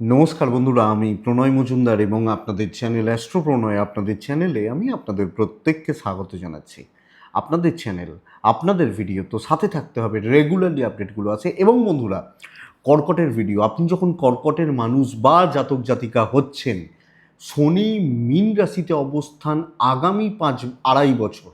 নমস্কার বন্ধুরা, আমি প্রণয় মজুমদার এবং আপনাদের চ্যানেল অ্যাস্ট্রো প্রণয় আপনাদের চ্যানেলে আমি আপনাদের প্রত্যেককে স্বাগত জানাচ্ছি। আপনাদের চ্যানেল, আপনাদের ভিডিও তো সাথে থাকতে হবে, রেগুলারলি আপডেটগুলো আছে। এবং বন্ধুরা, কর্কটের ভিডিও, আপনি যখন কর্কটের মানুষ বা জাতক জাতিকা হচ্ছেন, শনি মীন রাশিতে অবস্থান আগামী পাঁচ, আড়াই বছর।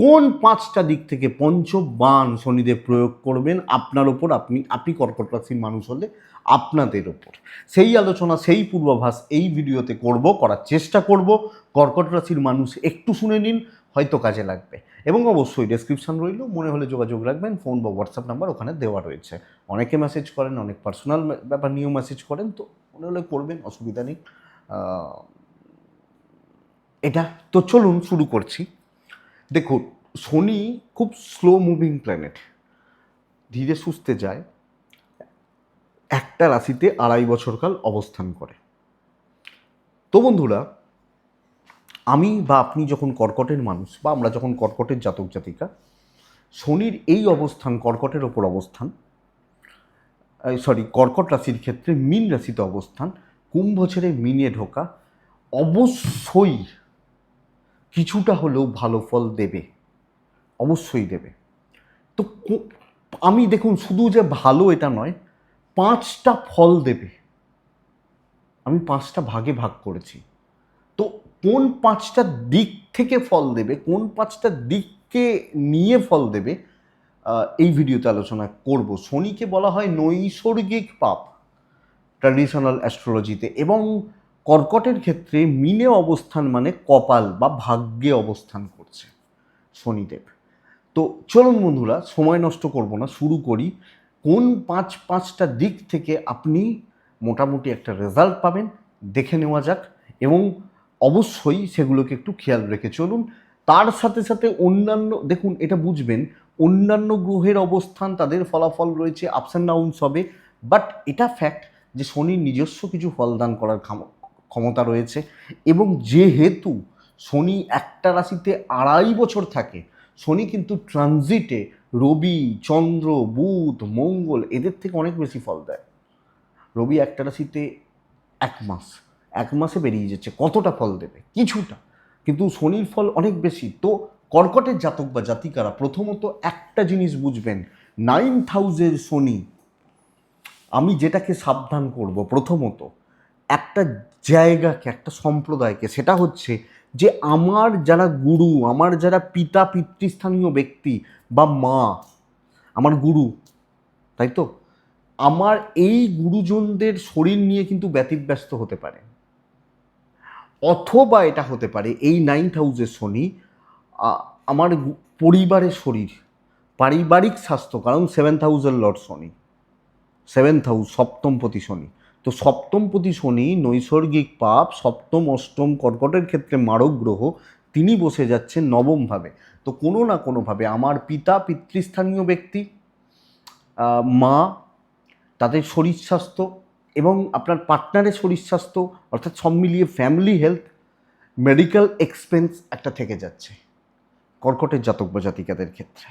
কোন পাঁচটা দিক থেকে পঞ্চবান শনিদেব প্রয়োগ করবেন? আপনার ওপর, আপনি আপনি কর্কট রাশির মানুষ হলে আপনাদের ওপর। সেই আলোচনা, সেই পূর্বাভাস এই ভিডিওতে করব, করার চেষ্টা করব। কর্কট রাশির মানুষ একটু শুনে নিন, হয়তো কাজে লাগবে। এবং অবশ্যই ডেসক্রিপশন রইল, মনে হলে যোগাযোগ রাখবেন ফোন বা হোয়াটসঅ্যাপ নাম্বার ওখানে দেওয়া রয়েছে। অনেকে মেসেজ করেন, অনেক পার্সোনাল ব্যাপার নিয়েও মেসেজ করেন, তো মনে হলে করবেন, অসুবিধা নেই। এটা, তো চলুন, শুরু করছি। দেখুন শনি খুব স্লো মুভিং প্ল্যানেট ধীরে সুস্থে যায়। একটা রাশিতে আড়াই বছরকাল অবস্থান করে। তো বন্ধুরা, আমি বা আপনি যখন কর্কটের মানুষ বা আমরা যখন কর্কটের জাতক জাতিকা, শনির এই অবস্থান কর্কটের ওপর অবস্থান সরি কর্কট রাশির ক্ষেত্রে মিন রাশিতে অবস্থান, কুম্ভ ছেড়ে মিনে ঢোকা অবশ্যই কিছুটা হলেও ভালো ফল দেবে। অবশ্যই দেবে। তো আমি দেখুন, শুধু যে ভালো এটা নয়, পাঁচটা ফল দেবে। আমি পাঁচটা ভাগে ভাগ করেছি। তো কোন পাঁচটা দিক থেকে ফল দেবে, কোন পাঁচটা দিককে নিয়ে ফল দেবে এই ভিডিওতে আলোচনা করব। শনিকে বলা হয় নৈসর্গিক পাপ ট্র্যাডিশনাল অ্যাস্ট্রোলজিতে এবং কর্কটের ক্ষেত্রে মিনে অবস্থান মানে কপাল বা ভাগ্যে অবস্থান করছে শনিদেব। তো চলুন বন্ধুরা, সময় নষ্ট করব না, শুরু করি। কোন পাঁচ, পাঁচটা দিক থেকে আপনি মোটামুটি একটা রেজাল্ট পাবেন, দেখে নেওয়া যাক এবং অবশ্যই সেগুলোকে একটু খেয়াল রেখে চলুন। তার সাথে সাথে অন্যান্য, দেখুন, এটা বুঝবেন, অন্যান্য গ্রহের অবস্থান, তাদের ফলাফল রয়েছে আপস অ্যান্ড ডাউনস হবে বাট এটা ফ্যাক্ট যে শনির নিজস্ব কিছু ফলদান করার ক্ষমতা রয়েছে এবং যেহেতু শনি একটা রাশিতে আড়াই বছর থাকে শনি কিন্তু ট্রানজিটে রবি, চন্দ্র, বুধ, মঙ্গল এদের থেকে অনেক বেশি ফল দেয়। রবি একটা রাশিতে এক মাস, এক মাসে বেরিয়ে যাচ্ছে, কতটা ফল দেবে? কিছুটা। কিন্তু শনির ফল অনেক বেশি। তো কর্কটের জাতক বা জাতিকারা প্রথমত একটা জিনিস বুঝবেন নাইন থাউজেন্ড শনি। আমি যেটাকে সাবধান করব প্রথমত, একটা জায়গাকে, একটা সম্প্রদায়কে, সেটা হচ্ছে যে আমার যারা গুরু, আমার যারা পিতা পিতৃস্থানীয় ব্যক্তি বা মা, আমার গুরু, তাই তো? আমার এই গুরুজনদের শরীর নিয়ে কিন্তু ব্যতিব্যস্ত হতে পারে। অথবা এটা হতে পারে এই নাইন্থ হাউসের শনি আমার পরিবারের শরীর, পারিবারিক স্বাস্থ্য, কারণ সেভেন্থ হাউসের লর্ড শনি, সেভেন্থ হাউস, সপ্তমপতি শনি। তো সপ্তমপতি শনি, নৈসর্গিক পাপ, সপ্তম, অষ্টম, কর্কটের ক্ষেত্রে মারক গ্রহ, তিনি বসে যাচ্ছেন নবমভাবে। তো কোনো না কোনোভাবে আমার পিতা পিতৃস্থানীয় ব্যক্তি মা, তাদের শরীর স্বাস্থ্য এবং আপনার পার্টনারের শরীর স্বাস্থ্য, অর্থাৎ সব মিলিয়ে ফ্যামিলি হেলথ মেডিকেল এক্সপেন্স একটা থেকে যাচ্ছে, কর্কটের জাতক বা জাতিকাদের ক্ষেত্রে।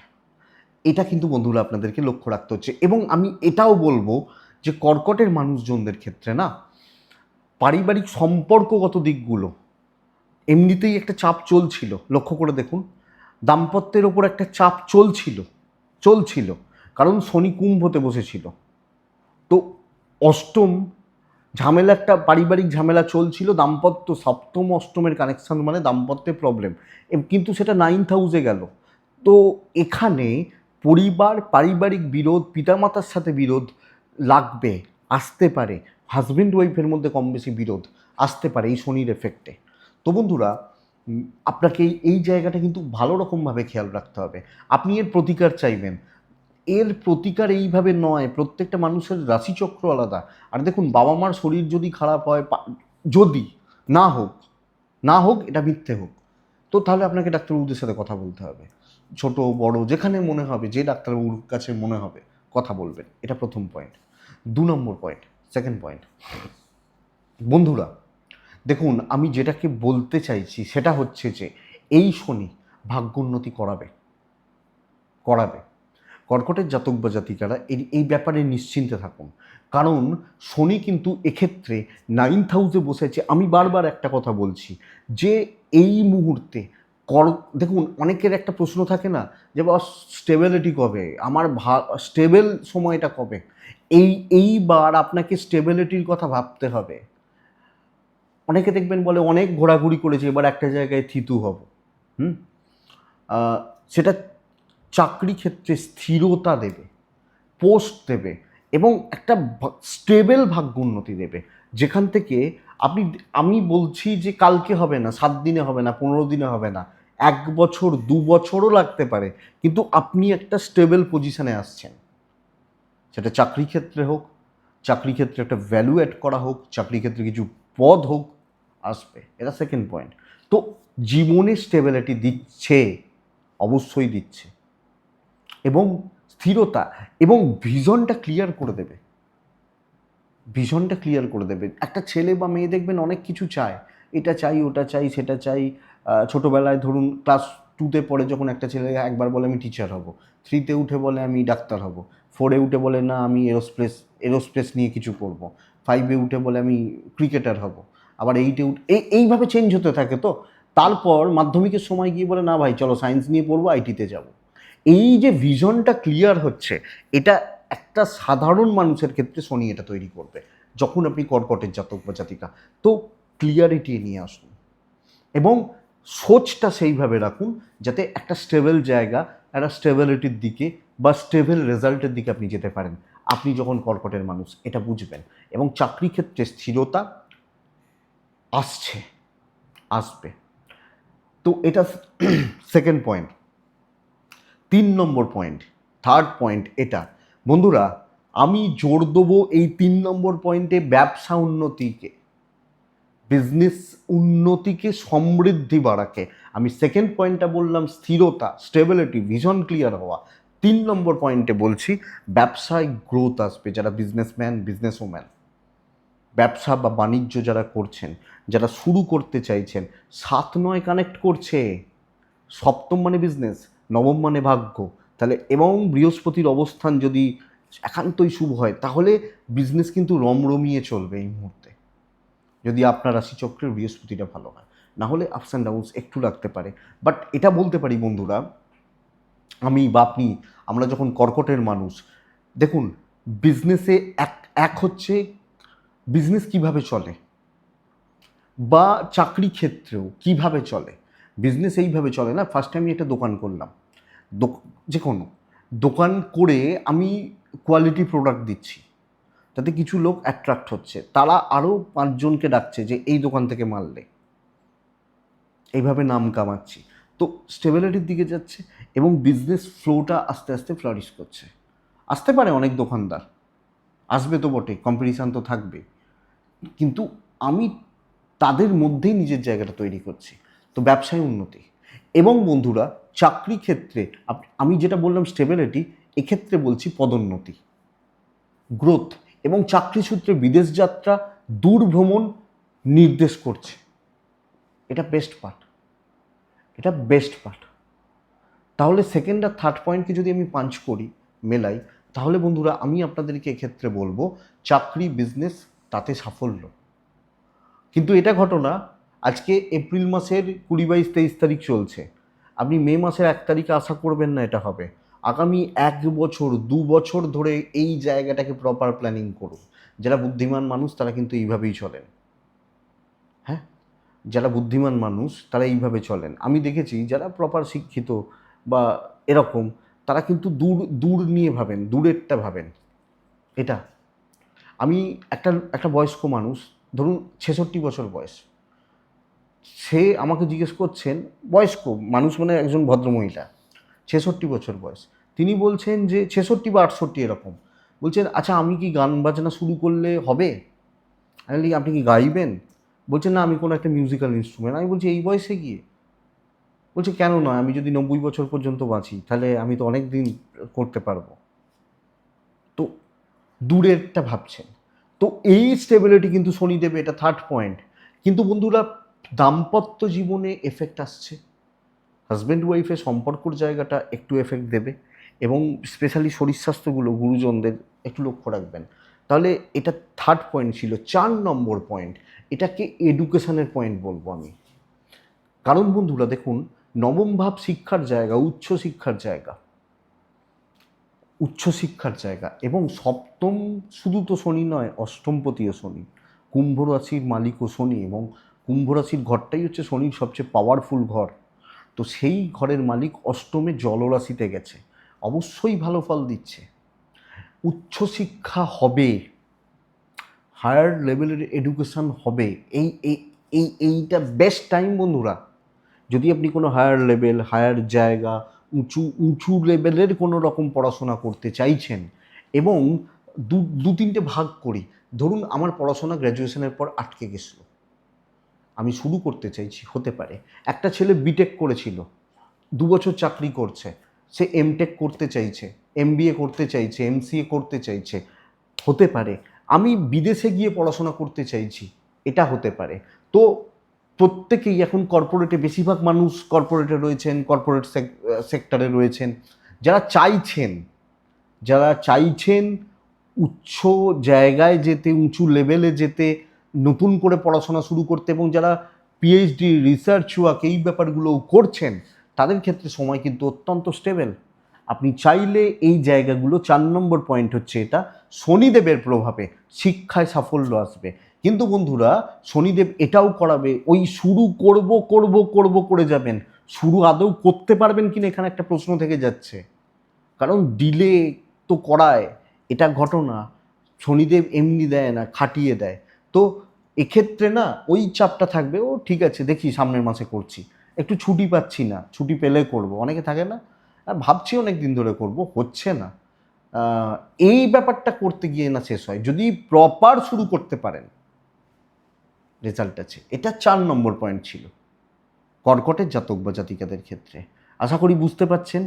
এটা কিন্তু বন্ধুরা আপনাদেরকে লক্ষ্য রাখতে হচ্ছে এবং আমি এটাও বলব যে কর্কটের মানুষজনদের ক্ষেত্রে না, পারিবারিক সম্পর্কগত দিকগুলো এমনিতেই একটা চাপ চলছিল। লক্ষ্য করে দেখুন, দাম্পত্যের ওপর একটা চাপ চলছিল চলছিল। কারণ শনি কুম্ভতে বসেছিল। তো অষ্টম ঝামেলা একটা পারিবারিক ঝামেলা চলছিল, দাম্পত্য সপ্তম, অষ্টমের কানেকশান মানে দাম্পত্যে প্রবলেম কিন্তু সেটা নাইন্থ হাউসে গেল। তো এখানে পরিবার, পারিবারিক বিরোধ, পিতামাতার সাথে বিরোধ লাগবে, আসতে পারে। হাজব্যান্ড ওয়াইফের মধ্যে কম বেশি বিরোধ, আসতে পারে এই শনির এফেক্টে তো বন্ধুরা আপনাকে এই- জায়গাটা কিন্তু ভালো রকমভাবে খেয়াল রাখতে হবে। আপনি এর প্রতিকার চাইবেন। এর প্রতিকার এইভাবে নয়, প্রত্যেকটা মানুষের রাশিচক্র আলাদা। আর দেখুন বাবা মার শরীর যদি খারাপ হয় যদি না হোক না হোক, এটা মিথ্যে হোক, তো তাহলে আপনাকে ডাক্তারবাবুদের সাথে কথা বলতে হবে। ছোট, বড়, যেখানে মনে হবে, যে ডাক্তারবাবুর কাছে মনে হবে, কথা বলবেন। এটা প্রথম পয়েন্ট দু নম্বর পয়েন্ট সেকেন্ড পয়েন্ট বন্ধুরা, দেখুন, আমি যেটাকে বলতে চাইছি সেটা হচ্ছে যে, এই শনি ভাগ্যোন্নতি করাবে। করাবে। কর্কটের জাতক বা জাতিকারা এই এই ব্যাপারে নিশ্চিন্তে থাকুন। কারণ, শনি কিন্তু এক্ষেত্রে নাইন্থ হাউসে বসেছে। আমি বারবার একটা কথা বলছি যে, এই মুহূর্তে কর, দেখুন, অনেকের একটা প্রশ্ন থাকে না যে, বাবা স্টেবিলিটি কবে? আমার ভা স্টেবল সময়টা কবে? এই, এইবার আপনাকে স্টেবিলিটির কথা ভাবতে হবে। অনেকে দেখবেন বলে, অনেক ঘোরাঘুরি করেছে, এবার একটা জায়গায় থিতু হব। হুম? সেটা চাকরি ক্ষেত্রে স্থিরতা দেবে, পোস্ট দেবে এবং একটা স্টেবল ভাগ্য উন্নতি দেবে। যেখান থেকে আপনি, আমি বলছি যে, কালকে হবে না, সাত দিনে হবে না, পনেরো দিনে হবে না। এক বছর, দু বছরও লাগতে পারে। কিন্তু আপনি একটা স্টেবল পজিশনে আসছেন। সেটা চাকরি ক্ষেত্রে হোক, চাকরি ক্ষেত্রে একটা ভ্যালু অ্যাড করা হোক, চাকরি ক্ষেত্রে কিছু পদ হোক, আসবে। এটা সেকেন্ড পয়েন্ট তো জীবনে স্টেবিলিটি দিচ্ছে, অবশ্যই দিচ্ছে। এবং স্থিরতা, এবং ভিশনটা ক্লিয়ার করে দেবে। ভিশনটা ক্লিয়ার করে দেবে। একটা ছেলে বা মেয়ে দেখবেন অনেক কিছু চায়। এটা চাই, ওটা চাই, সেটা চাই ছোটবেলায় ধরুন ক্লাস টুতে পড়ে যখন একটা ছেলে একবার বলে, আমি টিচার হব। থ্রিতে উঠে বলে, আমি ডাক্তার হব। ফোরে উঠে বলে, না, আমি এরোস্পেস এরোস্পেস নিয়ে কিছু করব। ফাইভে উঠে বলে, আমি ক্রিকেটার হব। আবার এইটে উঠে, এই, এইভাবে চেঞ্জ হতে থাকে তো। তারপর মাধ্যমিকের সময় গিয়ে বলে, না ভাই, চলো সায়েন্স নিয়ে পড়ব আইটিতে যাব। এই যে ভিশনটা ক্লিয়ার হচ্ছে, এটা একটা সাধারণ মানুষের ক্ষেত্রে শনি এটা তৈরি করবে, যখন আপনি কর্কটের জাতক বা জাতিকা। তো ক্লিয়ারিটি নিয়ে আসুন। এবং সোচটা সেইভাবে রাখুন যাতে একটা স্টেবল জায়গা, একটা স্টেবিলিটির দিকে বা স্টেবল রেজাল্টের দিকে আপনি যেতে পারেন। আপনি যখন কর্কটের মানুষ, এটা বুঝবেন এবং চাকরি ক্ষেত্রে স্থিরতা আসছে, আসবে। তো এটা সেকেন্ড পয়েন্ট তিন নম্বর পয়েন্ট থার্ড পয়েন্ট এটা। বন্ধুরা, আমি জোর দেবো এই তিন নম্বর পয়েন্টে ব্যবসা উন্নতিকে। বিজনেস উন্নতিকে সমৃদ্ধি বাড়াকে। আমি সেকেন্ড পয়েন্টটা বললাম, স্থিরতা স্টেবিলিটি ভিশন ক্লিয়ার হওয়া। তিন নম্বর পয়েন্টে বলছি, ব্যবসায় গ্রোথ আসবে, যারা বিজনেসম্যান বিজনেস ওম্যান ব্যবসা বা বাণিজ্য যারা করছেন, যারা শুরু করতে চাইছেন, সাত নয় কানেক্ট করছে। সপ্তম মানে বিজনেস নবম মানে ভাগ্য। তাহলে এবং বৃহস্পতির অবস্থান যদি একান্তই শুভ হয়, তাহলে বিজনেস কিন্তু রমরমিয়ে চলবে এই মুহূর্তে। যদি আপনার রাশিচক্রের বৃহস্পতিটা ভালো হয়। না হলে আপস অ্যান্ড ডাউনস একটু লাগতে পারে। বাট এটা বলতে পারি বন্ধুরা, আমি বা আপনি, আমরা যখন কর্কটের মানুষ, দেখুন বিজনেসে এক এক হচ্ছে বিজনেস কীভাবে চলে বা চাকরি ক্ষেত্রেও কীভাবে চলে। বিজনেস এইভাবে চলে না ফার্স্টে আমি একটা দোকান করলাম। যে কোনো, দোকান করে আমি কোয়ালিটি প্রোডাক্ট দিচ্ছি। তাতে কিছু লোক অ্যাট্রাক্ট হচ্ছে। তারা আরও পাঁচজনকে ডাকছে যে, এই দোকান থেকে মারলে এইভাবে নাম কামাচ্ছি। তো স্টেবিলিটির দিকে যাচ্ছে এবং বিজনেস ফ্লোটা আস্তে আস্তে ফ্লারিশ করছে। আসতে পারে অনেক দোকানদার। আসবে তো বটে কম্পিটিশান তো থাকবে কিন্তু আমি তাদের মধ্যেই নিজের জায়গাটা তৈরি করছি। তো ব্যবসায় উন্নতি। এবং বন্ধুরা, চাকরি ক্ষেত্রে আমি যেটা বললাম স্টেবিলিটি এক্ষেত্রে বলছি পদোন্নতি। গ্রোথ এবং চাকরি সূত্রে বিদেশ যাত্রা দূর ভ্রমণ নির্দেশ করছে। এটা বেস্ট পার্ট এটা বেস্ট পার্ট তাহলে সেকেন্ড আর থার্ড পয়েন্টকে যদি আমি পাঞ্চ করি, মেলাই, তাহলে বন্ধুরা আমি আপনাদেরকে এক্ষেত্রে বলব, চাকরি বিজনেস তাতে সাফল্য। কিন্তু এটা ঘটনা আজকে এপ্রিল মাসের কুড়ি বাইশ তেইশ তারিখ চলছে। আপনি মে মাসের এক তারিখে আশা করবেন না এটা হবে। আগামী এক বছর, দু বছর ধরে এই জায়গাটাকে প্রপার প্ল্যানিং করুন। যারা বুদ্ধিমান মানুষ, তারা কিন্তু এইভাবেই চলেন। হ্যাঁ? যারা বুদ্ধিমান মানুষ, তারা এইভাবে চলেন। আমি দেখেছি যারা প্রপার শিক্ষিত বা এরকম, তারা কিন্তু দূর দূর নিয়ে ভাবেন, দূরেরটা ভাবেন। এটা। আমি একটা একটা বয়স্ক মানুষ, ধরুন ছেষট্টি বছর বয়স। সে আমাকে জিজ্ঞেস করছেন, বয়স্ক, মানুষ মানে একজন ভদ্রমহিলা। ছেষট্টি বছর বয়স। তিনি বলছেন যে, ছেষট্টি বা আটষট্টি এরকম। বলছেন আচ্ছা আমি কি গান বাজনা শুরু করলে হবে? আমি আপনি কি গাইবেন? বলছেন, না, আমি কোনো একটা মিউজিক্যাল ইনস্ট্রুমেন্ট আমি বলছি, এই বয়সে গিয়ে? বলছে, কেন নয়, আমি যদি নব্বই বছর পর্যন্ত বাঁচি, তাহলে আমি তো অনেক দিন করতে পারব। তো দূরেরটা ভাবছেন। তো এই স্টেবিলিটি কিন্তু শনি দেবে এটা থার্ড পয়েন্ট কিন্তু বন্ধুরা, দাম্পত্য জীবনে এফেক্ট আসছে। হাজব্যান্ড ওয়াইফের সম্পর্কর জায়গাটা একটু এফেক্ট দেবে এবং স্পেশালি শরীর স্বাস্থ্যগুলো গুরুজনদের একটু লক্ষ্য রাখবেন। তাহলে এটা থার্ড পয়েন্ট ছিল, চার নম্বর পয়েন্ট এটাকে এডুকেশনের পয়েন্ট বলব আমি। কারণ বন্ধুরা, দেখুন, নবম ভাব শিক্ষার জায়গা, উচ্চ শিক্ষার জায়গা। উচ্চশিক্ষার জায়গা এবং সপ্তম শুধু তো শনি নয়, অষ্টমপতিও শনি। কুম্ভ রাশির মালিকও শনি এবং কুম্ভ রাশির ঘরটাই হচ্ছে শনির সবচেয়ে পাওয়ারফুল ঘর। তো সেই ঘরের মালিক অষ্টমে জলরাশিতে গেছে। অবশ্যই ভালো ফল দিচ্ছে। উচ্চশিক্ষা হবে। হায়ার লেভেলের এডুকেশন হবে। এই এই এই, এইটা বেস্ট টাইম বন্ধুরা। যদি আপনি কোনো হায়ার লেভেল, হায়ার জায়গা, উঁচু উঁচু লেভেলের কোনো রকম পড়াশোনা করতে চাইছেন এবং দু দু তিনটে ভাগ করি। ধরুন আমার পড়াশোনা গ্র্যাজুয়েশনের পর আটকে গেছিল। আমি শুরু করতে চাইছি, হতে পারে। একটা ছেলে বিটেক করেছিল, দু বছর চাকরি করছে, সে এমটেক করতে চাইছে এমবিএ করতে চাইছে এমসিএ করতে চাইছে, হতে পারে। আমি বিদেশে গিয়ে পড়াশোনা করতে চাইছি, এটা হতে পারে। তো প্রত্যেকেই এখন কর্পোরেটে বেশিরভাগ মানুষ কর্পোরেটে রয়েছেন কর্পোরেট সেক্টরে রয়েছেন। যারা চাইছেন যারা চাইছেন উচ্চ জায়গায় যেতে, উঁচু লেভেলে যেতে নতুন করে পড়াশোনা শুরু করতে এবং যারা পিএইচডি রিসার্চ ওয়ার্ক এই ব্যাপারগুলো করছেন, তাদের ক্ষেত্রে সময় কিন্তু অত্যন্ত স্টেবল আপনি চাইলে এই জায়গাগুলো, চার নম্বর পয়েন্ট হচ্ছে এটা, শনিদেবের প্রভাবে শিক্ষায় সাফল্য আসবে। কিন্তু বন্ধুরা, শনিদেব এটাও করাবে, ওই শুরু করব করব করব করে যাবেন। শুরু আদৌ করতে পারবেন কিনা এখানে একটা প্রশ্ন থেকে যাচ্ছে। কারণ ডিলে তো করায়, এটা ঘটনা। শনিদেব এমনি দেয় না, খাটিয়ে দেয়। তো এক্ষেত্রে না, ওই চাপটা থাকবে, ও ঠিক আছে, দেখি সামনের মাসে করছি। একটু ছুটি পাচ্ছি না, ছুটি পেলে করব। অনেকে থাকে না ভাবছি অনেক দিন ধরে করব, হচ্ছে না। এই ব্যাপারটা করতে গিয়ে না শেষ হয়। যদি প্রপার শুরু করতে পারেন রেজাল্ট আছে। এটা চার নম্বর পয়েন্ট ছিল, কর্কটের জাতক বা জাতিকাদের ক্ষেত্রে। আশা করি বুঝতে পারছেন।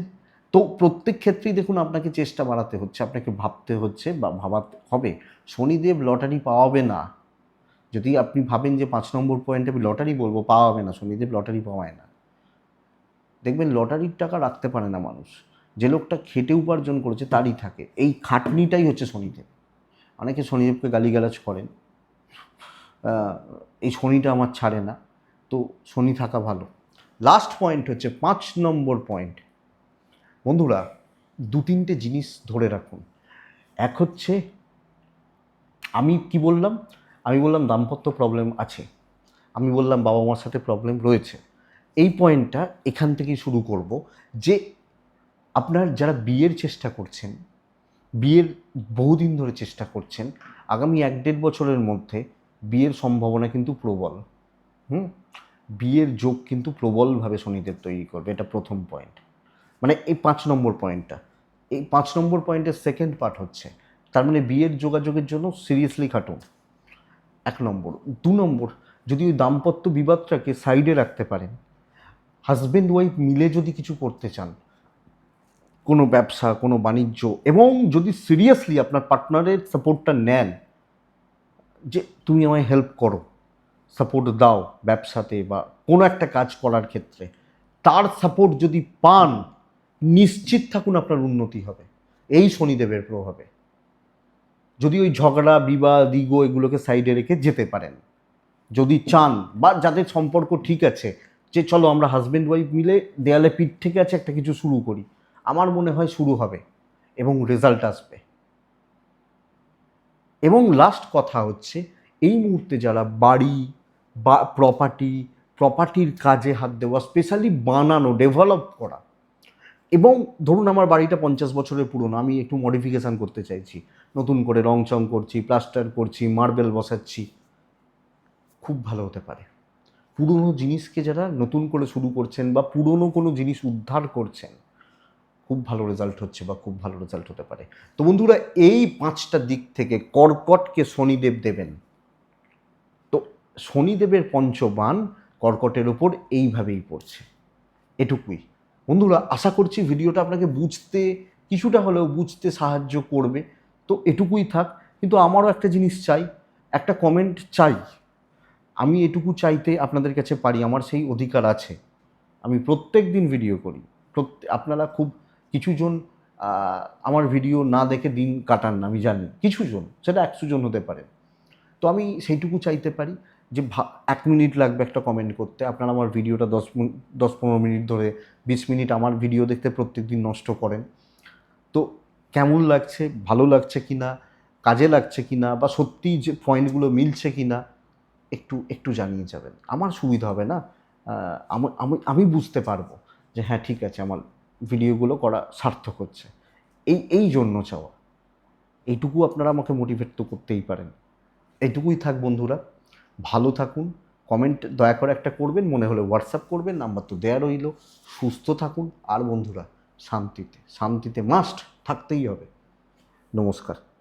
তো প্রত্যেক ক্ষেত্রেই দেখুন, আপনাকে চেষ্টা বাড়াতে হচ্ছে, আপনাকে ভাবতে হচ্ছে বা ভাবাতে হবে। শনিদেব লটারি পাওয়াবে না। যদি আপনি ভাবেন যে পাঁচ নম্বর পয়েন্ট আমি লটারি বলব পাওয়াবে না, শনিদেব লটারি পাওয়ায় না। দেখবেন লটারির টাকা রাখতে পারে না মানুষ। যে লোকটা খেটে উপার্জন করেছে তারই থাকে। এই খাটনিটাই হচ্ছে শনিদেব। অনেকে শনিদেবকে গালিগালাজ করেন। এই শনিটা আমার ছাড়ে না। তো শনি থাকা ভালো। লাস্ট পয়েন্ট হচ্ছে পাঁচ নম্বর পয়েন্ট বন্ধুরা, দু তিনটে জিনিস ধরে রাখুন। এক হচ্ছে, আমি কি বললাম? আমি বললাম দাম্পত্য প্রবলেম আছে। আমি বললাম বাবা মার সাথে প্রবলেম রয়েছে। এই পয়েন্টটা এখান থেকেই শুরু করব যে আপনার যারা বিয়ের চেষ্টা করছেন, বিয়ের বহুদিন ধরে চেষ্টা করছেন, আগামী এক দেড় বছরের মধ্যে বিয়ের সম্ভাবনা কিন্তু প্রবল। হুম? বিয়ের যোগ কিন্তু প্রবলভাবে শনিদেব তৈরি করবে, এটা প্রথম পয়েন্ট মানে এই পাঁচ নম্বর পয়েন্টটা এই পাঁচ নম্বর পয়েন্টের সেকেন্ড পার্ট হচ্ছে, তার মানে বিয়ের যোগাযোগের জন্য সিরিয়াসলি খাটুন এক নম্বর। দু নম্বর, যদি ওই দাম্পত্য বিবাদটাকে সাইডে রাখতে পারেন হাজব্যান্ড ওয়াইফ মিলে যদি কিছু করতে চান, কোনো ব্যবসা, কোনো বাণিজ্য, এবং যদি সিরিয়াসলি আপনার পার্টনারের সাপোর্টটা নেন, যে তুমি আমায় হেল্প করো সাপোর্ট দাও ব্যবসাতে বা কোনো একটা কাজ করার ক্ষেত্রে, তার সাপোর্ট যদি পান, নিশ্চিত থাকুন আপনার উন্নতি হবে। এই শনিদেবের প্রভাবে। যদি ওই ঝগড়া, বিবাদ ইগো এগুলোকে সাইডে রেখে যেতে পারেন। যদি চান বা যাদের সম্পর্ক ঠিক আছে, যে চলো আমরা হাজব্যান্ড ওয়াইফ মিলে দেয়ালে পিঠ থেকে আছে একটা কিছু শুরু করি। আমার মনে হয় শুরু হবে এবং রেজাল্ট আসবে। এবং লাস্ট কথা হচ্ছে, এই মুহূর্তে যারা বাড়ি বা প্রপার্টি প্রপার্টির কাজে হাত দেওয়া স্পেশালি বানানো ডেভেলপ করা, এবং ধরুন আমার বাড়িটা পঞ্চাশ বছরের পুরনো, আমি একটু মডিফিকেশান করতে চাইছি। নতুন করে রং চং করছি, প্লাস্টার করছি, মার্বেল বসাচ্ছি। খুব ভালো হতে পারে। পুরনো জিনিসকে যারা নতুন করে শুরু করছেন বা পুরনো কোনো জিনিস উদ্ধার করছেন, খুব ভালো রেজাল্ট হচ্ছে বা খুব ভালো রেজাল্ট হতে পারে। তো বন্ধুরা, এই পাঁচটা দিক থেকে কর্কটকে শনিদেব দেবেন। তো শনিদেবের পঞ্চবান কর্কটের ওপর এইভাবেই পড়ছে। এটুকুই। বন্ধুরা, আশা করছি ভিডিওটা আপনাকে বুঝতে, কিছুটা হলেও বুঝতে সাহায্য করবে। তো এটুকুই থাক, কিন্তু আমারও একটা জিনিস চাই, একটা কমেন্ট চাই। আমি এটুকু চাইতে আপনাদের কাছে পারি, আমার সেই অধিকার আছে। আমি প্রত্যেক দিন ভিডিও করি। আপনারা খুব কিছুজন আমার ভিডিও না দেখে দিন কাটান না আমি জানি। কিছু জন সেটা একশো জন হতে পারে। তো আমি সেইটুকু চাইতে পারি যে এক মিনিট লাগবে একটা কমেন্ট করতে। আপনারা আমার ভিডিওটা দশ দশ পনেরো মিনিট ধরে, বিশ মিনিট আমার ভিডিও দেখতে প্রত্যেক দিন নষ্ট করেন। তো কেমন লাগছে, ভালো লাগছে কি না কাজে লাগছে কি না বা সত্যি যে পয়েন্টগুলো মিলছে কি না একটু একটু জানিয়ে যাবেন। আমার সুবিধা হবে না? আমি আমি বুঝতে পারব যে হ্যাঁ ঠিক আছে, আমার ভিডিওগুলো করা সার্থক হচ্ছে। এই এই জন্য চাওয়া। এইটুকু আপনারা আমাকে মোটিভেট তো করতেই পারেন। এইটুকুই থাক বন্ধুরা। ভালো থাকুন। কমেন্ট দয়া করে একটা করবেন, মনে হলে হোয়াটসঅ্যাপ করবেন নাম্বার তো দেয়া রইল। সুস্থ থাকুন। আর বন্ধুরা, শান্তিতে শান্তিতে মাস্ট থাকতেই হবে। নমস্কার।